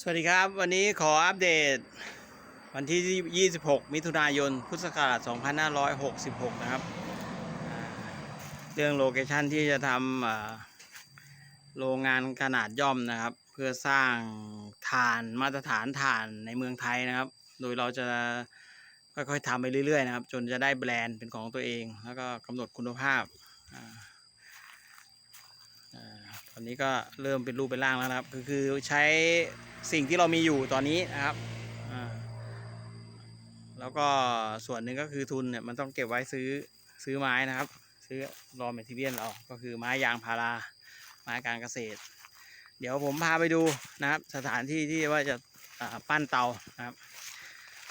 สวัสดีครับ วันนี้ขออัปเดต วันที่ 26 มิถุนายน พุทธศักราช 2566 นะครับ เรื่องโลเคชันที่จะทำโรงงานขนาดย่อมนะครับ เพื่อสร้างฐานมาตรฐานฐานในเมืองไทยนะครับ โดยเราจะค่อยๆทำไปเรื่อยๆนะครับ จนจะได้แบรนด์เป็นของตัวเอง แล้วก็กำหนดคุณภาพอตอนนี้ก็เริ่มเป็นรูปเป็นร่างแล้วนะครับคือใช้ สิ่งที่เรามีอยู่ตอนนี้นะครับแล้วก็ส่วนหนึ่งก็คือทุนเนี่ยมันต้องเก็บไว้ซื้อซื้อไม้นะครับ ซื้อรอเมทีเรียนเราก็คือไม้ยางพาราไม้การเกษตร เดี๋ยวผมพาไปดูนะครับ สถานที่ที่ว่าจะาปั้นเตานะครับ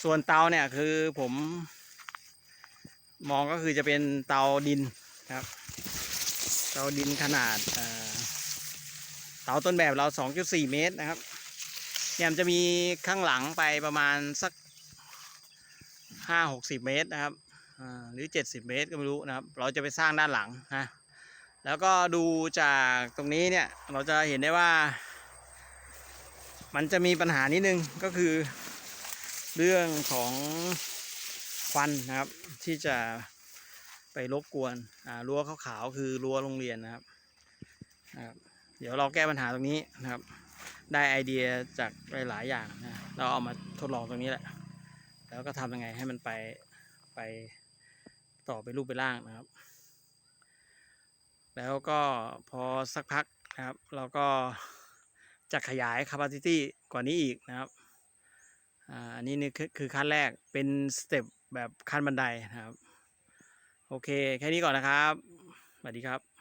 ส่วนเตาเนี่ยคือผมมองก็คือจะเป็นเตาดินครับ เตาดินขนาดเอ่อเตาต้นแบบเรา 2.4 เมตรนะครับ เนี่ยมันจะมีข้างหลังไปประมาณสัก5-60เมตรนะครับหรือ70เมตรก็ไม่รู้นะครับ เราจะไปสร้างด้านหลังนะแล้วก็ดูจากตรงนี้เนี่ยเราจะเห็นได้ว่า มันจะมีปัญหานิดนึงก็คือเรื่องของควันนะครับที่จะไปรบกวนอ่ารั้วขาวๆคือรั้วโรงเรียนนะครับนะครับ เดี๋ยวเราแก้ปัญหาตรงนี้นะครับ ได้ไอเดียจากหลาย ๆ อย่างนะเราเอามาทดลองตรงนี้แหละ แล้วก็ทำยังไงให้มันไปไปต่อไปรูปไปร่างนะครับ แล้วก็พอสักพักนะครับ เราก็จะขยาย capacity กว่านี้อีกนะครับอ่าอันนี้นี่คือขั้นแรกเป็นสเต็ปแบบขั้นบันไดนะครับ โอเค แค่นี้ก่อนนะครับ สวัสดีครับ